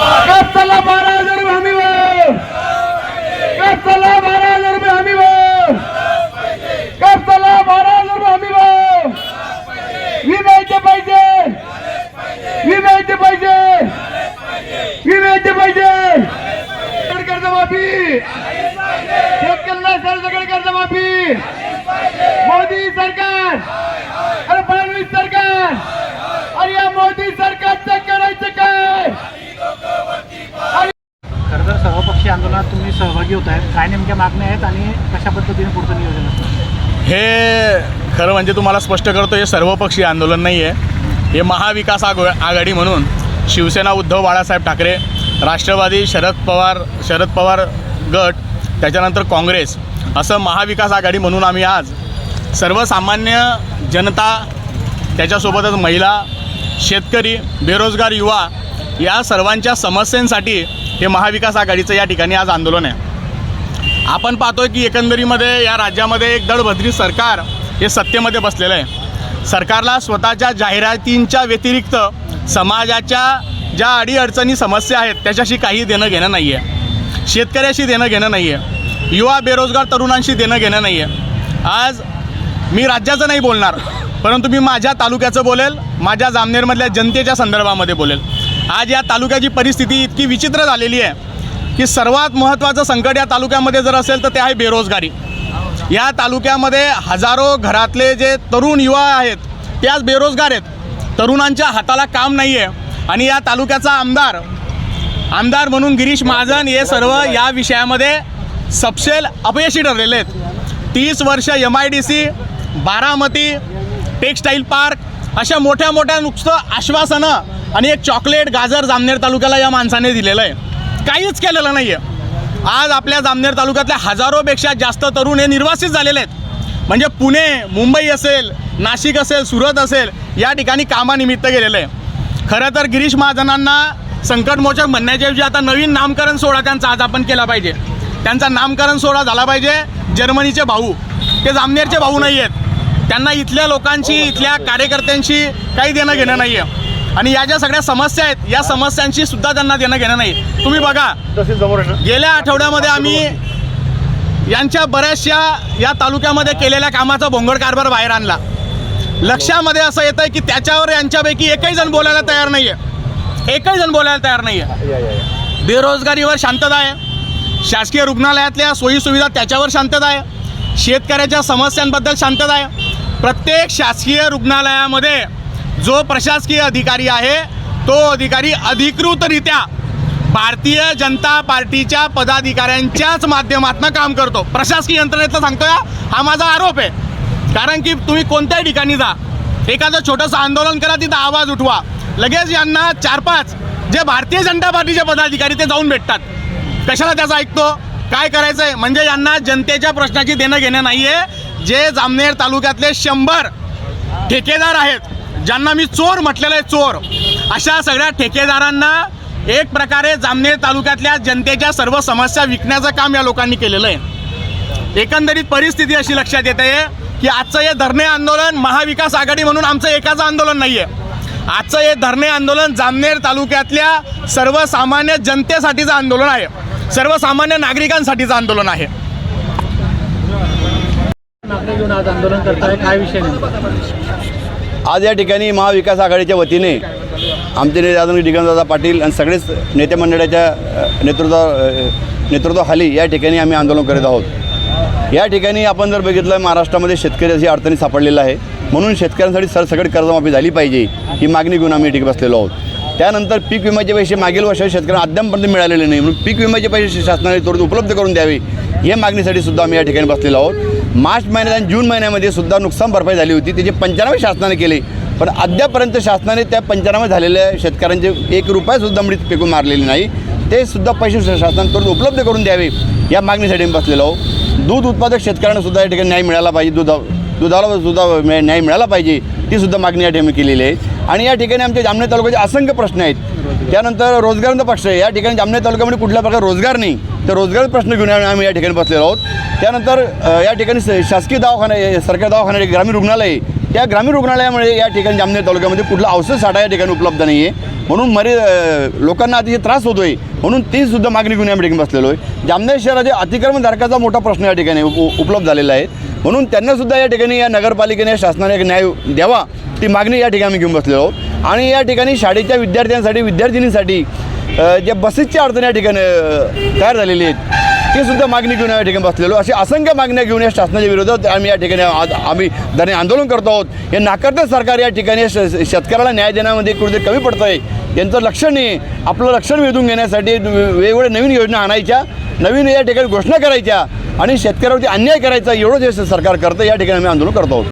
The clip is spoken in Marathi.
कापसाला बारा हजार रुपये हमी भाव बारा हजार रुपये हमी भाव बारा हजार रुपये हमी भाव विम्याचे पैसे! विम्याचे पैसे! विम्याचे पैसे! कर्जमाफी! शेतकऱ्यांना सरसकट मोदी सरकार अरे फडणवीस सरकार अरे या मोदी सरकारचं करायचं काय खरं या आंदोलनात तुम्ही सहभागी होत आहेत. काय नेमक्या मागण्या आहेत आणि कशा पद्धतीने पुढचं नियोजन असतं? हे खरं म्हणजे तुम्हाला स्पष्ट करतो हे सर्वपक्षीय आंदोलन नाही आहे हे महाविकास आग आघाडी म्हणून शिवसेना उद्धव बाळासाहेब ठाकरे राष्ट्रवादी शरद पवार शरद पवार गट त्याच्यानंतर काँग्रेस असं महाविकास आघाडी म्हणून आम्ही आज सर्वसामान्य जनता त्याच्यासोबतच महिला शेतकरी बेरोजगार युवा या सर्वांच्या समस्यांसाठी हे महाविकास आघाडीचं या ठिकाणी आज आंदोलन आहे. आपण पाहतोय की एकंदरीमध्ये या राज्यामध्ये एक दडभद्री सरकार हे सत्तेमध्ये बसलेलं आहे. सरकारला स्वतःच्या जाहिरातींच्या व्यतिरिक्त समाजाच्या ज्या अडीअडचणी समस्या आहेत त्याच्याशी काही देणं घेणं नाही आहे शेतकऱ्याशी देणं घेणं नाही आहे युवा बेरोजगार तरुणांशी देणं घेणं नाही आहे आज मी राज्याचं नाही बोलणार परंतु मी माझ्या तालुक्याचं बोलेल माझ्या जामनेरमधल्या जनतेच्या संदर्भामध्ये बोलेल. आज या तालुक्याची परिस्थिती इतकी विचित्र झालेली आहे की सर्वात महत्त्वाचं संकट या तालुक्यामध्ये जर असेल तर ते आहे बेरोजगारी. या तालुक्यामध्ये हजारो घरातले जे तरुण युवा आहेत ते आज बेरोजगार आहेत. तरुणांच्या हाताला काम नाही आहे आणि या तालुक्याचा आमदार आमदार म्हणून गिरीश महाजन हे सर्व या विषयामध्ये सपशेल अपयशी ठरलेले आहेत. तीस वर्ष M I D C Baramati textile park अशा मोठ्या मोठ्या नुकसं आश्वासनं आणि एक चॉकलेट गाजर जामनेर तालुक्याला या माणसाने दिलेलं आहे. काहीच केलेलं नाही आहे आज आपल्या जामनेर तालुक्यातल्या हजारोपेक्षा जास्त तरुण हे निर्वासित झालेले आहेत. म्हणजे पुणे मुंबई असेल नाशिक असेल सुरत असेल या ठिकाणी कामानिमित्त गेलेलं आहे. खरं तर गिरीश महाजनांना संकटमोचक म्हणण्याच्याऐवजी आता नवीन नामकरण सोहळा त्यांचा आज आपण केला पाहिजे. त्यांचा नामकरण सोहळा झाला पाहिजे जर्मनीचे भाऊ. ते जामनेरचे भाऊ नाही आहेत त्यांना इथल्या लोकांशी इथल्या कार्यकर्त्यांशी काही देणं घेणं नाही आहे आणि या ज्या सगळ्या समस्या आहेत या समस्यांशी सुद्धा त्यांना देणं घेणं नाही. तुम्ही बघा गेल्या आठवड्यामध्ये आम्ही यांच्या बऱ्याचशा या तालुक्यामध्ये केलेल्या कामाचा भोंगड कारभार बाहेर आणला. लक्षामध्ये असं येतं की त्याच्यावर यांच्यापैकी एकही जण बोलायला तयार नाही आहे एकही जण बोलायला तयार नाही आहे बेरोजगारीवर शांतता आहे. शासकीय रुग्णालयातल्या सोयीसुविधा त्याच्यावर शांतता आहे. शेतकऱ्याच्या समस्यांबद्दल शांतता आहे. प्रत्येक शासकीय रुग्णालयामध्ये जो प्रशासकीय अधिकारी आहे तो अधिकारी अधिकृतरित्या भारतीय जनता पार्टीच्या पदाधिकाऱ्यांच्याच माध्यमातून काम करतो. प्रशासकीय यंत्रणेतलं सांगतोय हा. माझा आरोप आहे. कारण की तुम्ही कोणत्याही ठिकाणी जा. एखादं छोटंसं आंदोलन करा तिथं आवाज उठवा. लगेच यांना चार पाच जे भारतीय जनता पार्टीचे पदाधिकारी ते जाऊन भेटतात. कशाला त्याचा ऐकतो? काय करायचं आहे म्हणजे यांना जनतेच्या प्रश्नाची देणं घेणं नाही आहे जे जामनेर तालुक्यातले शंभर ठेकेदार आहेत ज्यांना मी चोर म्हटलेलं आहे चोर. अशा सगळ्या ठेकेदारांना एक प्रकारे जामनेर तालुक्यातल्या जनतेच्या सर्व समस्या विकण्याचं काम या लोकांनी केलेलं आहे. एकंदरीत परिस्थिती अशी लक्षात येते की आजचं हे धरणे आंदोलन महाविकास आघाडी म्हणून आमचं एकाचं आंदोलन नाही आहे आजचं हे धरणे आंदोलन जामनेर तालुक्यातल्या सर्वसामान्य जनतेसाठीचं आंदोलन आहे. सर्वसामान्य नागरिकांसाठीचं आंदोलन आहे. घेऊन आज आंदोलन करताय काय विषय आज या ठिकाणी महाविकास आघाडीच्या वतीने आमचे नेते आदरणीय दिगंतदादा पाटील आणि सगळेच नेते मंडळाच्या नेतृत्वा नेतृत्वाखाली या ठिकाणी आम्ही आंदोलन करीत आहोत. या ठिकाणी आपण जर बघितलं महाराष्ट्रामध्ये शेतकरी अशी अडचणी सापडलेला आहे म्हणून शेतकऱ्यांसाठी सरसकट कर्जमाफी झाली पाहिजे ही मागणी घेऊन आम्ही ठिकाणी बसलेलो आहोत. त्यानंतर पीक विम्याचे पैसे मागील वर्षात शेतकऱ्यांना अद्यापपर्यंत मिळालेले नाही. म्हणून पीक विम्याचे पैसे शासनाने त्वरित उपलब्ध करून द्यावे या मागणीसाठी सुद्धा आम्ही या ठिकाणी बसलेलो आहोत. मार्च महिन्यात आणि जून महिन्यामध्ये सुद्धा नुकसान भरपाई झाली होती. त्याचे पंचनामे शासनाने केले पण अद्यापर्यंत शासनाने त्या पंचनामे झालेल्या शेतकऱ्यांचे एक रुपयासुद्धा मृत फेकून मारलेले नाही. ते सुद्धा पैसे शासनाने करून उपलब्ध करून द्यावे या मागणीसाठी मी बसलेलो आहो दूध उत्पादक शेतकऱ्यांना सुद्धा या ठिकाणी न्याय मिळाला पाहिजे दुधा दुधाला सुद्धा न्याय मिळाला पाहिजे ती सुद्धा मागणी या ठिकाणी केलेली आहे. आणि या ठिकाणी आमच्या जामनेर तालुक्याचे असंख्य प्रश्न आहेत. त्यानंतर रोजगारांचा पक्ष आहे. या ठिकाणी जामनेर तालुक्यामध्ये कुठल्या प्रकारे रोजगार नाही तर रोजगार प्रश्न घेऊन आम्ही या ठिकाणी बसलेलो आहोत. त्यानंतर या ठिकाणी शासकीय दवाखाने सरकारी दवाखाना ग्रामीण रुग्णालय आहे. त्या ग्रामीण रुग्णालयामुळे या ठिकाणी जामनेर तालुक्यामध्ये कुठला औषध साठा या ठिकाणी उपलब्ध नाही आहे म्हणून मरे लोकांना अतिशय त्रास होतो आहे म्हणून ती सुद्धा मागणी घेऊन या ठिकाणी बसलेलो आहे. जामनेर शहराचे अतिक्रमणधारकाचा मोठा प्रश्न या ठिकाणी उप उपलब्ध झालेला आहे. म्हणून त्यांनासुद्धा या ठिकाणी या नगरपालिकेने शासनाने एक न्याय द्यावा ती मागणी या ठिकाणी घेऊन बसलेलो आहोत. आणि या ठिकाणी शाळेच्या विद्यार्थ्यांसाठी विद्यार्थिनींसाठी ज्या बसेसच्या अडचणी या ठिकाणी तयार झालेली आहेत ती सुद्धा मागणी घेऊन या ठिकाणी बसलेलो अशी असंख्य मागण्या घेऊन या शासनाच्या विरोधात आम्ही या ठिकाणी आज आम्ही धरणे आंदोलन करतो आहोत. हे नाकारतं सरकार या ठिकाणी श- शेतकऱ्याला न्याय देण्यामध्ये कुठेतरी कमी पडतं आहे यांचं लक्ष नाही आपलं लक्षण वेधून घेण्यासाठी वेगवेगळ्या नवीन योजना आणायच्या नवीन या ठिकाणी घोषणा करायच्या. आणि शेतकऱ्यावरती अन्याय करायचा एवढंच हे सरकार करतं या ठिकाणी आम्ही आंदोलन करतो आहोत.